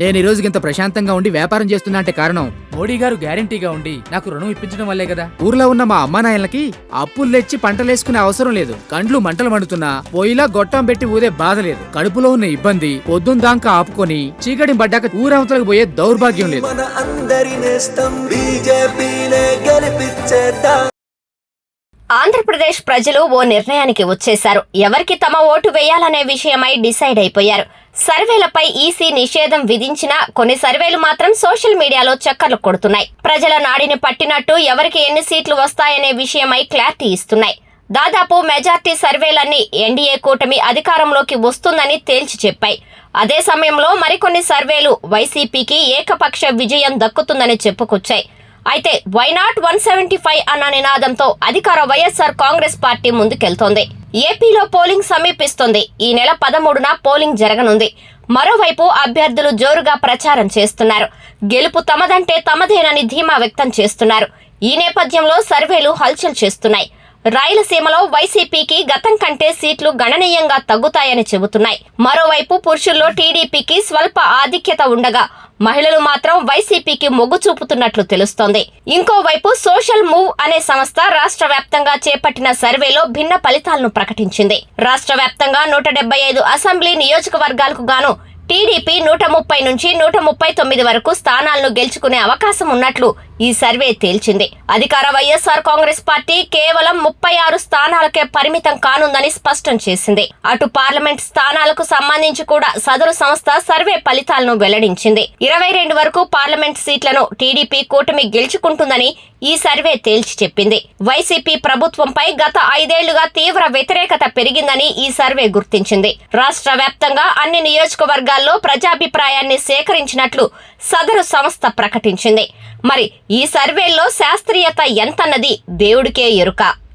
నేను ఈ రోజుకి ఇంత ప్రశాంతంగా ఉండి వ్యాపారం చేస్తున్నా అంటే కారణం మోడీ గారు గ్యారంటీగా ఉండి నాకు రుణం ఇప్పించడం వల్లే కదా. ఊర్లో ఉన్న మా అమ్మానాయనలకి అప్పులు తెచ్చి పంటలేసుకునే అవసరం లేదు. కండ్లు మంటలు మండుతున్నా పొయ్యిలా గొట్టం పెట్టి ఊదే బాధ లేదు. కడుపులో ఉన్న ఇబ్బంది పొద్దున్న దాకా ఆపుకొని చీకటి పడ్డాక ఊరవతలకు పోయే దౌర్భాగ్యం లేదు. ఆంధ్రప్రదేశ్ ప్రజలు ఓ నిర్ణయానికి వచ్చేశారు. ఎవరికి తమ ఓటు వేయాలనే విషయమై డిసైడ్ అయిపోయారు. సర్వేలపై ఈసీ నిషేధం విధించినా కొన్ని సర్వేలు మాత్రం సోషల్ మీడియాలో చక్కర్లు కొడుతున్నాయి. ప్రజల నాడిని పట్టినట్టు ఎవరికి ఎన్ని సీట్లు వస్తాయనే విషయమై క్లారిటీ ఇస్తున్నాయి. దాదాపు మెజార్టీ సర్వేలన్నీ ఎన్డీఏ కూటమి అధికారంలోకి వస్తుందని తేల్చి చెప్పాయి. అదే సమయంలో మరికొన్ని సర్వేలు వైసీపీకి ఏకపక్ష విజయం దక్కుతుందని చెప్పుకొచ్చాయి. అయితే వైనాట్ వన్ సెవెంటీ ఫైవ్ అన్న నినాదంతో అధికార వైఎస్ఆర్ కాంగ్రెస్ పార్టీ ముందుకెళ్తోంది. ఏపీలో పోలింగ్ సమీపిస్తుంది. ఈ నెల పదమూడున పోలింగ్ జరగనుంది. మరోవైపు అభ్యర్థులు జోరుగా ప్రచారం చేస్తున్నారు. గెలుపు తమదంటే తమదేనని ధీమా వ్యక్తం చేస్తున్నారు. ఈ నేపథ్యంలో సర్వేలు హల్చల్ చేస్తున్నాయి. రాయలసీమలో వైసీపీకి గతం కంటే సీట్లు గణనీయంగా తగ్గుతాయని చెబుతున్నాయి. మరోవైపు పురుషుల్లో టీడీపీకి స్వల్ప ఆధిక్యత ఉండగా మహిళలు మాత్రం వైసీపీకి మొగ్గు చూపుతున్నట్లు తెలుస్తోంది. ఇంకోవైపు సోషల్ మూవ్ అనే సంస్థ రాష్ట్ర వ్యాప్తంగా చేపట్టిన సర్వేలో భిన్న ఫలితాలను ప్రకటించింది. రాష్ట్ర వ్యాప్తంగా నూట డెబ్బై ఐదు అసెంబ్లీ నియోజకవర్గాలకు గాను టీడీపీ నూట ముప్పై నుంచి నూట ముప్పై తొమ్మిది వరకు స్థానాలను గెలుచుకునే అవకాశం ఉన్నట్లు ఈ సర్వే తేల్చింది. అధికార వైఎస్ఆర్ కాంగ్రెస్ పార్టీ కేవలం ముప్పై ఆరు స్థానాలకే పరిమితం కానుందని స్పష్టం చేసింది. అటు పార్లమెంట్ స్థానాలకు సంబంధించి కూడా సదరు సంస్థ సర్వే ఫలితాలను వెల్లడించింది. ఇరవై రెండు వరకు పార్లమెంట్ సీట్లను టీడీపీ కూటమి గెలుచుకుంటుందని ఈ సర్వే తేల్చి చెప్పింది. వైసీపీ ప్రభుత్వంపై గత ఐదేళ్ళుగా తీవ్ర వ్యతిరేకత పెరిగిందని ఈ సర్వే గుర్తించింది. రాష్ట్ర వ్యాప్తంగా అన్ని నియోజకవర్గాల్లో ప్రజాభిప్రాయాన్ని సేకరించినట్లు సదరు సంస్థ ప్రకటించింది. మరి ఈ సర్వేల్లో శాస్త్రీయత ఎంతన్నది దేవుడికే ఎరుక.